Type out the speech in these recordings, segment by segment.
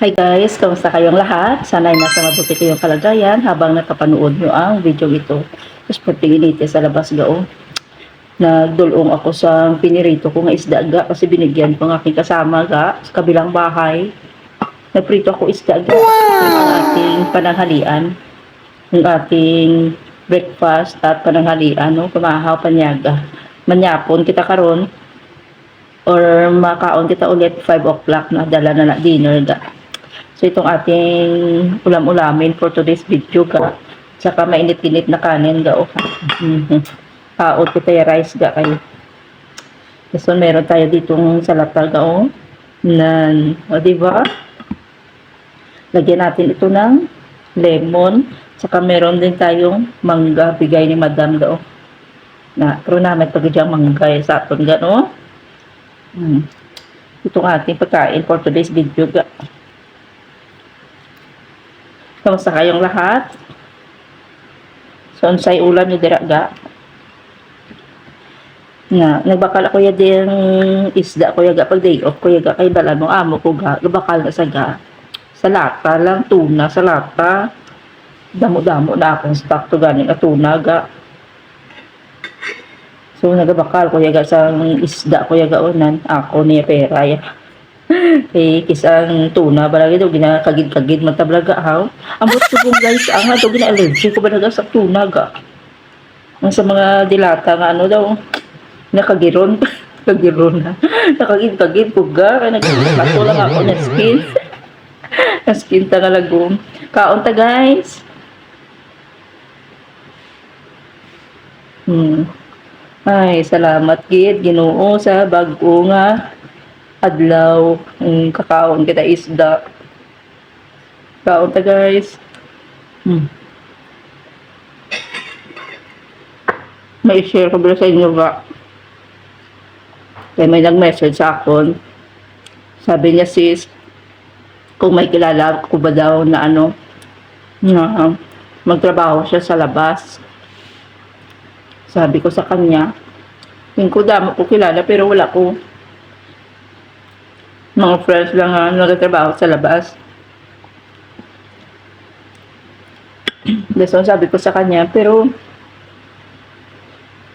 Hi guys, kamusta kayong lahat? Sana'y nasa mabuti kayong kalagayan habang nakapanood nyo ang video ito. Tapos pagtingin sa labas gao. Nagdulong ako sa pinirito ko nga isda ga kasi binigyan ko ng aking kasama ga sa kabilang bahay. Nagprito ako isda ga ang ating pananghalian. Ang ating breakfast at pananghalian, no? Kumahaw, panyaga. Manyapon kita karon or makaon kita ulit 5 o'clock na dala na na dinner ga. So itong ating ulam-ulamin for today's video ga. Saka mainit-init na kanin ga o. Mhm. Kaot ko tayo rice ga kayo. So meron tayo ditong salata ga o. Nan, o di ba? Lagyan natin ito ng lemon. Saka meron din tayong mangga bigay ni Madam ga o. Na, pero namin pag diyang mangga eh, sa aton ga no. Hmm. Itong ating pagkain for today's video ga. Kamusta kayong lahat? So, unsay ulam ni dira ga? Nga, nagbakal ako ya din isda ko ya ga pag day off ko ya ga kay bala mo amo ko ga, gabakal na sa ga. Sa lata lang, tuna sa lata. Damo-damo na akong stock to ganing at tuna ga. So, nagabakal ko ya ga sa isda ko ya ga unan. Ako niya pera ya. Eh, kisang tuna balagi daw ginakagid-kagid man tablaga haw. Ambot ko kung guys, ang ato gina-allergy ko ba naga sa tuna ga. Ang sa mga dilata nga ano daw, nakagiron. Kagiron na. Nakagid-kagid ko ga. Kaya nagkakato lang ako na skin. na skin ta nga lagom. Kaon guys. Hmm. Ay, salamat gid Ginoo sa bag-o nga adlaw mm, kakaon kita isda. Kaon ta guys. Hmm. May share ko ba sa inyo ba? Kaya may nag-message sa akin. Sabi niya sis, kung may kilala ko ba daw na ano, na magtrabaho siya sa labas. Sabi ko sa kanya, hindi ko damo ko kilala pero wala ko mga friends lang nga nagtatrabaho sa labas. That's sabi ko sa kanya, pero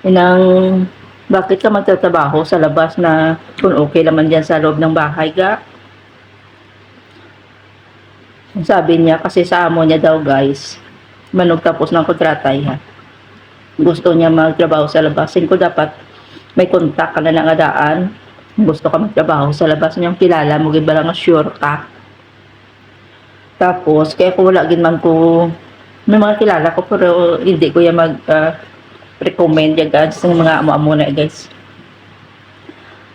inang bakit ka magtatrabaho sa labas na kung okay naman dyan sa loob ng bahay ga? Sabi niya, kasi sa amo niya daw guys, manog tapos ng kontrata yan. Gusto niya magtrabaho sa labas. Ko dapat may kontak ka na ng adaan gusto ka magtrabaho sa labas niyang kilala mo giba lang sure ka. Tapos kaya ko wala gid man ko may mga kilala ko pero hindi ko ya mag uh, recommend ya guys ng mga amo-amo na guys.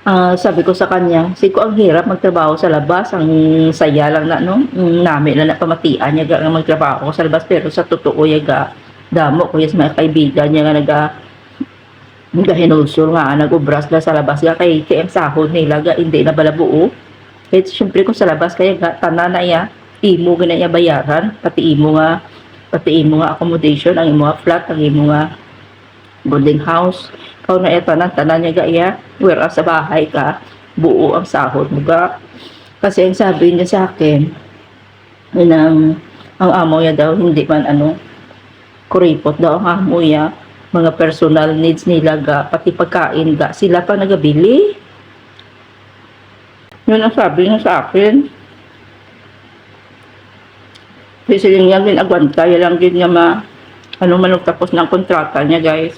Uh, sabi ko sa kanya sige ko ang hirap magtrabaho sa labas ang saya lang na no? Nami na napamatian niya nga magtrabaho sa labas pero sa totoo ya ga damo ko yes mga kaibigan niya nga naga gahinulsol nga nagubras na sa labas ga kay ang sahod nila ga hindi na balabuo kaya syempre kung sa labas kaya ga tanan na iya imo gina bayaran pati imo nga pati imo nga accommodation ang imo nga flat ang imo nga boarding house. Kau na iya tanan tanan niya ga iya whereas sa bahay ka buo ang sahod mo ga. Kasi ang sabi niya sa akin nang ang amo niya daw hindi man ano kuripot daw ang amo niya mga personal needs nila ga, pati pagkain ga, sila pa nagabili. Yun ang sabi niya sa akin. Kasi sila nga din agwanta, yan lang din niya ma, ano man tapos ng kontrata niya guys.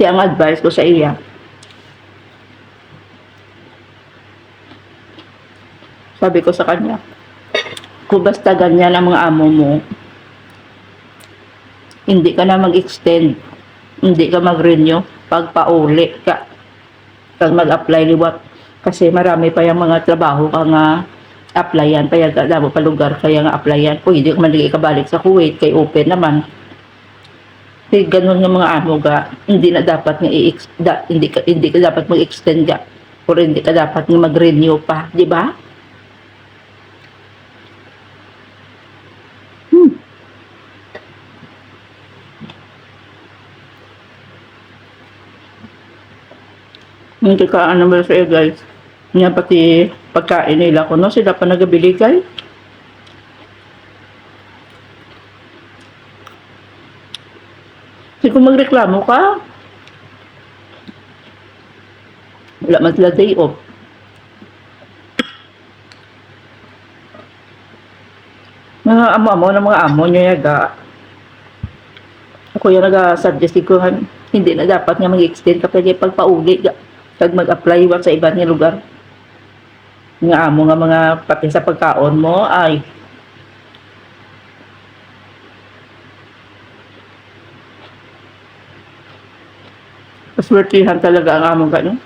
Kaya ang advice ko sa iya, sabi ko sa kanya, kung basta ganyan ang mga amo mo, hindi ka na mag-extend, hindi ka mag-renew, pag pauli ka, pag mag-apply liwat, kasi marami pa yung mga trabaho ka nga applyan, kaya damo pa lugar kaya nga applyan, pwede ka man lagi kabalik sa Kuwait, kay open naman. Kaya ganun ng mga amo ga, hindi na dapat nga i da, hindi ka hindi ka dapat mag-extend ga or hindi ka dapat nga mag-renew pa, di ba? Hindi ka sa'yo guys. Nga pati pagkain nila ko no sila pa nagabili kay Kasi kung magreklamo ka, wala man sila day off. Mga amo-amo ng mga amo nyo yaga. Ako yung nag-suggest ko hindi na dapat nga mag-extend kapag pagpauli ga. Kag mag-apply wa sa ibang nga lugar. Nga amo nga mga pati sa pagkaon mo ay Paswertihan talaga ang among ganun.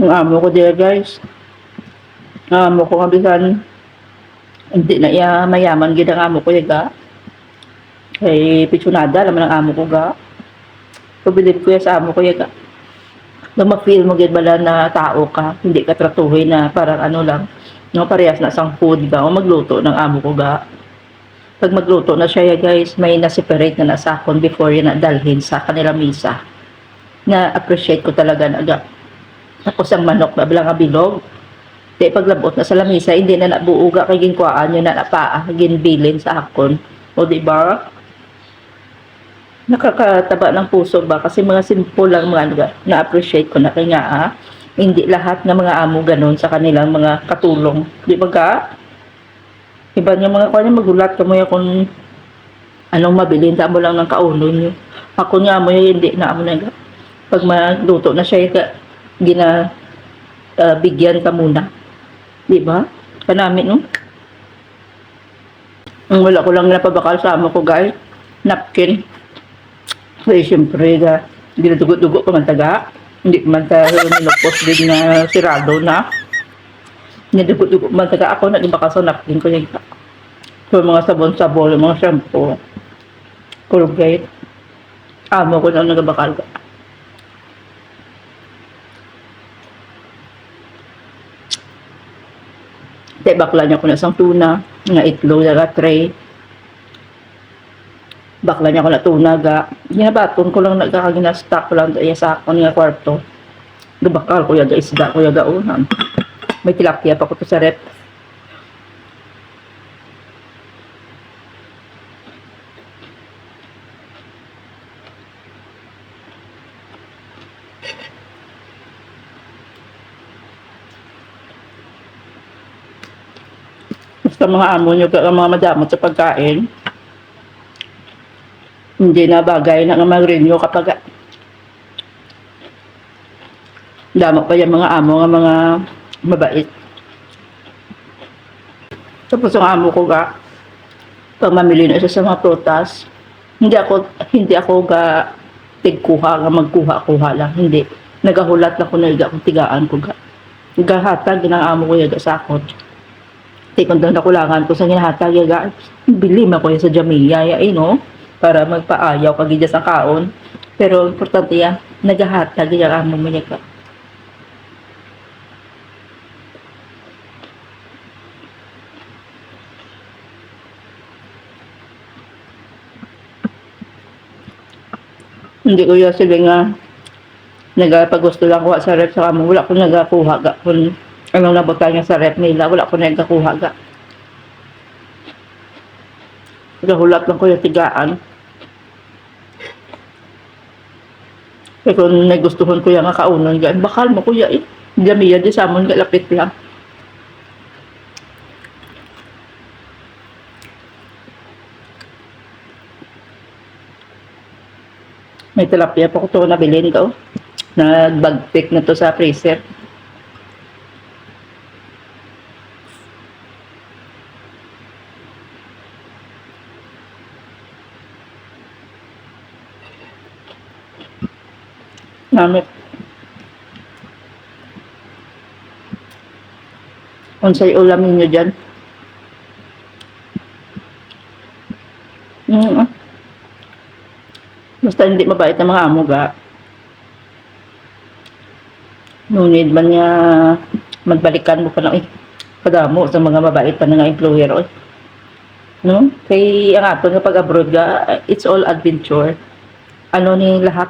Ang amo ko diya guys. Ang amo ko nga bisan hindi na iya mayaman gid ang amo ko yaga. Kay pichunada laman ang amo ko ga. Pabilib ko ya sa amo ko yaga na ma-feel mo gid bala na tao ka, hindi ka tratuhin na parang ano lang, no parehas na sang food ba o magluto ng amo ko ga. Pag magluto na siya guys, may na-separate na nasakon before yan na dalhin sa kanila misa. Na appreciate ko talaga na ga. Tapos ang manok ba bilang bilog. Di paglabot na sa lamisa, hindi na nabuuga kay ginkuaan yun na napaa, ginbilin sa akon. O di ba? nakakataba ng puso ba kasi mga simple lang mga na-appreciate ko na kaya nga ah, hindi lahat ng mga amo ganun sa kanilang mga katulong di ba ka? iba niya mga kanya magulat ka mo kung anong mabilin mo lang ng kauno niyo ako nga mo hindi na amo na pag magluto na siya gina ah, bigyan ka muna di ba? kanami no? ang wala ko lang napabakal sa amo ko guys napkin kasi siyempre, ga, ginudugo-dugo pa man taga. Hindi man ta nilopos din na sirado na. Nidugo-dugo man taga ako, nag-ibakasanak din ko yung so, mga sabon-sabon, mga shampoo, Colgate. Amo ko na nagabakal ka. Tay bakla niya ko na isang tuna, nga itlog, nga tray, bakla niya ko na tunaga. Ginabaton ko lang nagkakagina-stock ko lang daya sa ako nga kwarto. Gabakal ko yaga isda ko yaga unan. May tilapia pa ko to sa rep. Basta mga amo nyo, mga madamot sa pagkain, hindi na bagay na nga mag-renew kapag dama pa yung mga amo nga mga mabait. Tapos ang amo ko ga, pag mamili na siya sa mga prutas, hindi ako, hindi ako ga tigkuha nga magkuha-kuha lang. Hindi. Nagahulat lang ko na iga tigaan ko ga. Gahatag, ginang ko yaga sa kung doon nakulangan ko sa ginahatag yaga, bili man ko yan sa Jamia, ya, eh, no? para magpaayaw kagidya sa kaon. Pero importante yan, nagahatag amo mo niya ka. Hindi ko yung sila nga nagapagusto lang kuha sa rep sa kamo. Wala ko nagakuha ga. Kung anong nabutan niya sa rep nila, wala ko nagakuha ga. Nagahulat lang ko yung tigaan. Kaya kung nagustuhan ko yung kaunon, gan, bakal mo kuya eh. Gamiya di sa amon galapit lang. May tilapia pa ko to nabilin ko. Nagbagpik na to sa freezer. Namit. Unsay ulam ninyo dyan? Mm. Basta hindi mabait ang mga amo ga. No need man niya magbalikan mo pa lang eh. padamo sa mga mabait pa na nga employer oy. No? Kay ang ato nga pag abroad ga, it's all adventure. Ano ni lahat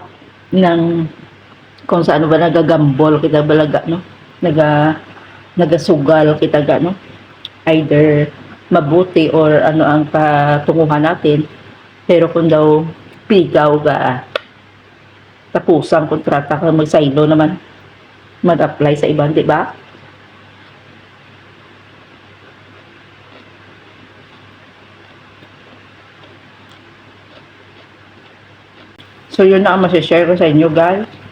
ng kung sa ano ba nagagambol kita balaga no? Naga nagasugal kita ga no? Either mabuti or ano ang patunguhan natin. Pero kung daw pigaw ga tapusang kontrata ka magsaylo naman mag-apply sa ibang, di ba? So, yun na ang masashare ko sa inyo, guys.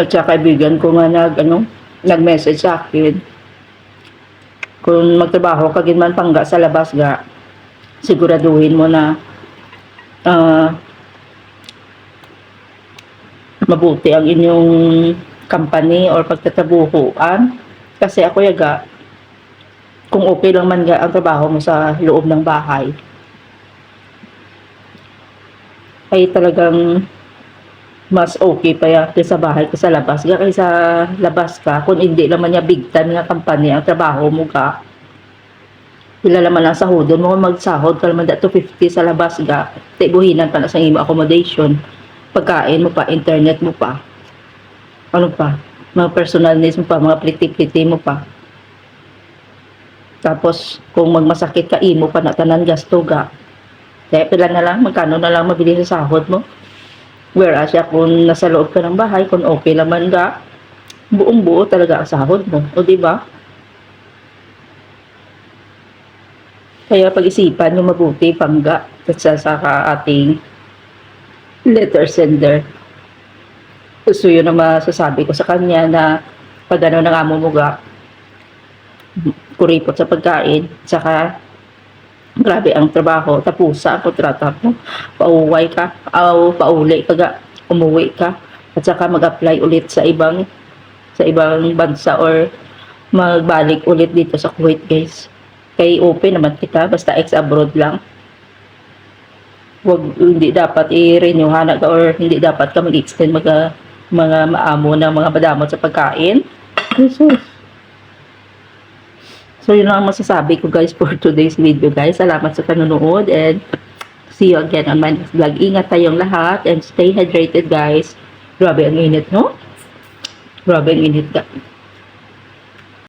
At sa kaibigan ko nga nag, ano, nag-message sa akin. Kung magtrabaho ka man pangga sa labas ga, siguraduhin mo na ah, mabuti ang inyong company or pagtatabuhuan. Kasi ako yaga, kung okay lang man ga ang trabaho mo sa loob ng bahay, ay talagang mas okay pa yan kaysa bahay kaysa labas. Ga kaysa labas ka kung hindi naman niya big time nga company ang trabaho mo ka pila naman ang sahodon mo kung magsahod ka naman da 250 sa labas ga tibuhinan pa na sa imo accommodation. Pagkain mo pa internet mo pa ano pa mga personal needs mo pa mga pliti-pliti mo pa. Tapos kung magmasakit ka imo pa na tanan gasto ga kaya pila na lang, magkano na lang mabili sa sahod mo. Whereas kung nasa loob ka ng bahay, kung okay naman ka, buong buo talaga ang sahod mo. O di ba? Kaya pag-isipan yung mabuti, pangga, sa sa ating letter sender. So yun ang masasabi ko sa kanya na pag ano ng amo mo ga, kuripot sa pagkain, saka grabe ang trabaho, tapusa ang kontrata mo, pauway ka, o pauli ka, ga, umuwi ka, at saka mag-apply ulit sa ibang sa ibang bansa or magbalik ulit dito sa Kuwait guys. Kay open naman kita, basta ex-abroad lang. Wag, hindi dapat i-renew hana ka or hindi dapat ka mag-extend mga, mga maamo na mga badamot sa pagkain. Jesus. So, yun lang ang masasabi ko guys for today's video guys. Salamat sa panonood and see you again on my next vlog. Ingat tayong lahat and stay hydrated guys. Grabe ang init, no? Grabe ang init. ga-